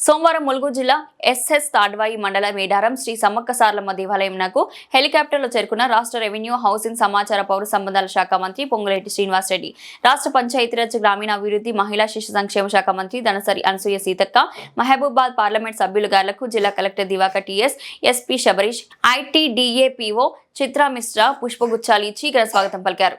సోమవారం ములుగు జిల్లా ఎస్ఎస్ తాడ్వాయి మండల మేడారం శ్రీ సమ్మక్క సారలమ్మ దేవాలయంనకు హెలికాప్టర్లో చేరుకున్న రాష్ట్ర రెవెన్యూ హౌసింగ్ సమాచార పౌర సంబంధాల శాఖ మంత్రి పొంగులేటి శ్రీనివాసరెడ్డి రాష్ట్ర పంచాయతీరాజ్ గ్రామీణాభివృద్ధి మహిళా శిశు సంక్షేమ శాఖ మంత్రి దనసరి అనసూయ సీతక్క మహబూబాద్ పార్లమెంట్ సభ్యులు గార్లకు జిల్లా collector Diwakar TS SP Shabarish ITDA PO Chitra Mishra పుష్పగుచ్చాలు ఇచ్చి ఘన స్వాగతం పలికారు.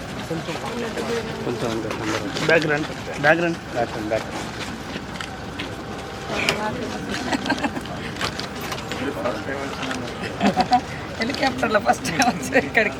background background background back హెలికాప్టర్లో ఫస్ట్ టైం వచ్చారు ఇక్కడికి.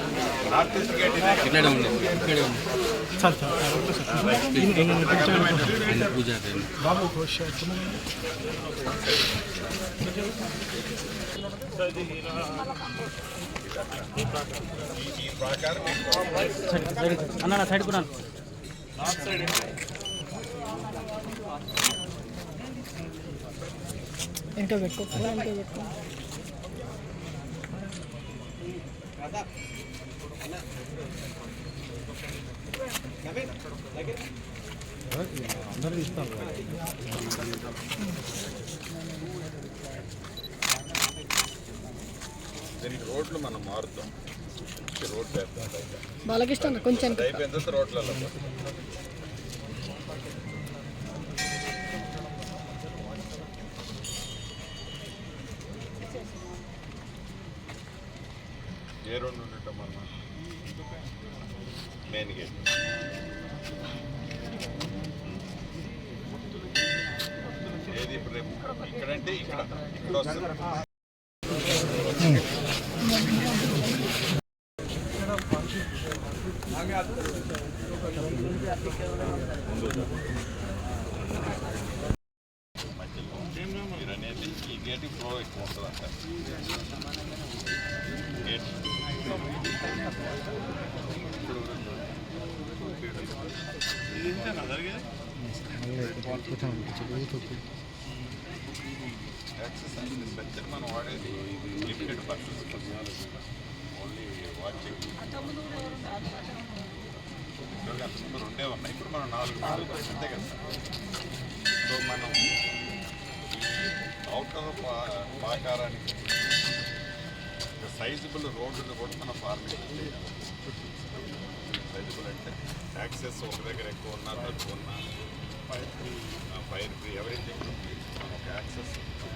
ఇక్కడ దగ్గరలో ఈ ఎక్స్క్యూషన్ ఏంటి అన్న సైడ్ కూడా ఇంకా పెట్టుకో ఇంకా పెట్టుకో దీనికి రోడ్లు మనం మారుతాం రోడ్లు. బాలకృష్ణ కొంచెం అయిపోయిన తర్వాత రోడ్లలో పోతాం. ఏ రోడ్డు ఉండటం మన మెయిన్ గేట్ ఏది ఇప్పుడు రేపు ఇక్కడంటే ఇక్కడ ఇక్కడ వస్తుంది మధ్యలో మీరు అనేది ఈ గేట్ ఫ్లో ఎక్కువ ఉంటుంది అంట గేట్ ఇది ఇంతేనా జరిగేది యాక్సెస్ అనేది స్ట్రక్చర్ మనం వాడేది ఇది లిమిటెడ్ పర్సన్స్ ఓన్లీ వాచింగ్ అంతకుముందు రెండే ఉన్నాయి ఇప్పుడు మనం నాలుగు నాలుగు అంతే కదా సో మనం అవుటర్ ఆకారానికి సైజబుల్ రోడ్డును కూడా మనం ఫార్మేషన్ చేయాలి సైజబుల్ అంటే యాక్సెస్ ఒక దగ్గర ఎక్కువ ఉన్నా తక్కువ ఉన్నా fire free fire free everything మనం ఒక యాక్సెస్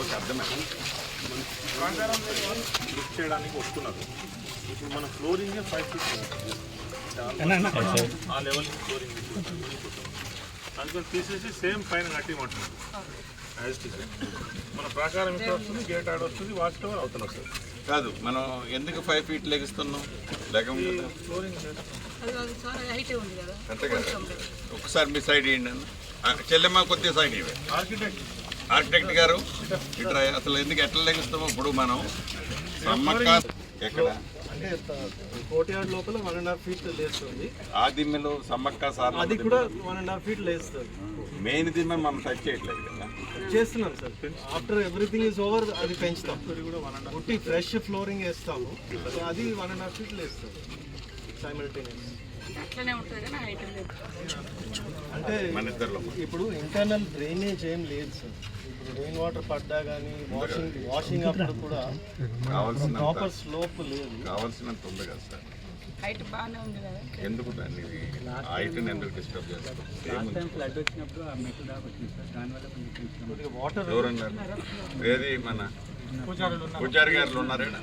ఓకే అర్థమైంది? లిఫ్ట్ చేయడానికి వస్తున్నారు. ఇప్పుడు మన ఫ్లోరింగ్ ఫైవ్ ఫీట్ ఆ లెవెల్ ఫ్లోరింగ్ అందుకని తీసేసి సేమ్ పైన కట్టిమంటున్నారు. యాజ్. మన ప్రకారం ఇక్కడ వస్తుంది? గేట్ ఆడ వస్తుంది వాచ్ టవర్ అవుతుంది వస్తుంది. కాదు మనం ఎందుకు ఫైవ్ ఫీట్ లెగిస్తున్నాం? లెగం ఫ్లోరింగ్ హైట్ ఉంది కదా. అంతే కదా. ఒకసారి మీ సైడ్ ఇవ్వండి అన్న? చెల్లెమ్మ సైడ్ ఇవ్వండి ఆర్కిటెక్ట్ గారు. ఇట్లా అసలు ఎందుకు ఎట్లా లెగిస్తామో ఇప్పుడు మనం సమ్మక్క ఎక్కడ? అంటే కోర్ట్ యార్డ్ లోపల వన్ అండ్ హాఫ్ ఫీట్ లేస్తుంది. సమ్మక్క సార్ అది కూడా వన్ అండ్ హాఫ్ ఫీట్ లేస్తుంది. మెయిన్ దిమ్మ మనం టచ్ చేయట్లేదు కదా. చేస్తున్నాం sir. After everything is over అది పెంచుతాం. ఉట్టి ఫ్రెష్ ఫ్లోరింగ్ వేస్తాము. అది వన్ అండ్ హాఫ్ ఫీట్ లేస్తుంది. సైమల్టేనియస్ అట్లనే ఉంటుంది కానీ హైట్ లేదు. మన అంటే ఇద్దరిలో. ఇప్పుడు ఇంటర్నల్ డ్రైనేజ్ ఏం లేదు సార్ ఇప్పుడు రెయిన్ వాటర్ పడ్డా కానీ వాషింగ్ వాషింగ్ అప్పుడు కూడా ప్రాపర్ స్లోప్ లేదు. కావాల్సినంత ఉంది కదా సార్ హైట్ బాగానే ఉంది కదా. ఎందుకు దాన్ని హైట్ని ఎందుకు డిస్టర్బ్ చేస్తాం ఏముంది? కొద్దిగా వాటర్ ఎవరన్నారు ఏది మన పూజారి గారు ఉన్నారేనా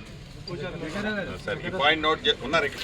సరే ఈ పాయింట్ నోట్ ఉన్నారు ఇక్కడ.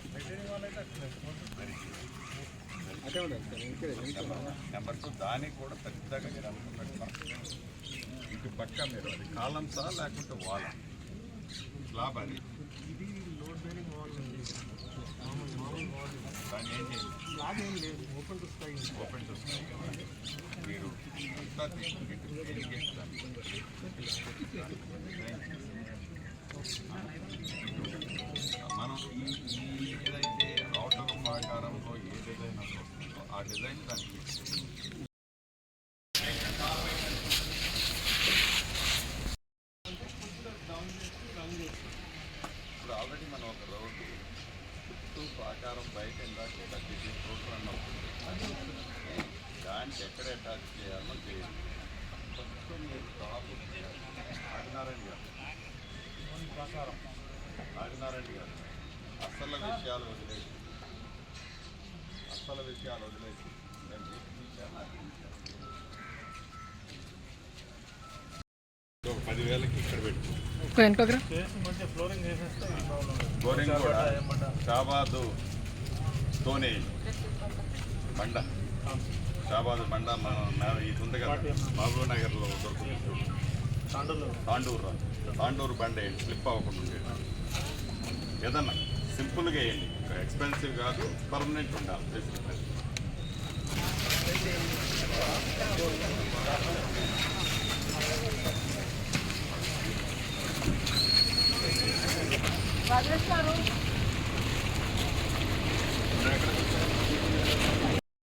నెంబర్ దానికి కూడా పెద్దగా మీరు అనుకున్నట్టు ఇటు పక్క మీరు అది కాలంసా లేకుంటే వాల? స్లాబ్ అది. ఇది లోడ్ బేరింగ్ వాల్ దాన్ని ఏం చేయాలి? ఏం లేదు open to sky open to మీరు అంతా తీసుకుని irrigate మనం ఈ ఈ ఏదైతే అవుటర్ ఆకారంలో ఏ డిజైన్ వస్తుందో ఆ డిజైన్ దానికి ఇప్పుడు ఆల్రెడీ మనం ఒక రోడ్డు చుట్టూ ఆకారం బయట ఇందాక థర్టీ ఫీట్ రోడ్ రన్ అవుతుంది. దానికి ఎక్కడ అటాచ్ చేయాలో చేయాలి ఫస్ట్ మీరు టాప్ ఆదినారాయణ ఆదినారాయణ గారు అసలు విషయాలు వదిలేసి అసలు విషయాలు వదిలేసి. ఒక పదివేలకి ఇక్కడ పెట్టు. ఫ్లోరింగ్ కూడా షాబాదు తోనే బండ షాబాదు బండ మన ఇది ఉంది కదా మహబూబ్ నగర్లో దొరుకుతుంది. తాండూరు రా. తాండూరు బండ్ వేయండి స్లిప్ అవ్వకుండా ఏదన్నా సింపుల్గా వేయండి. ఎక్స్పెన్సివ్ కాదు పర్మనెంట్ ఉండాలి.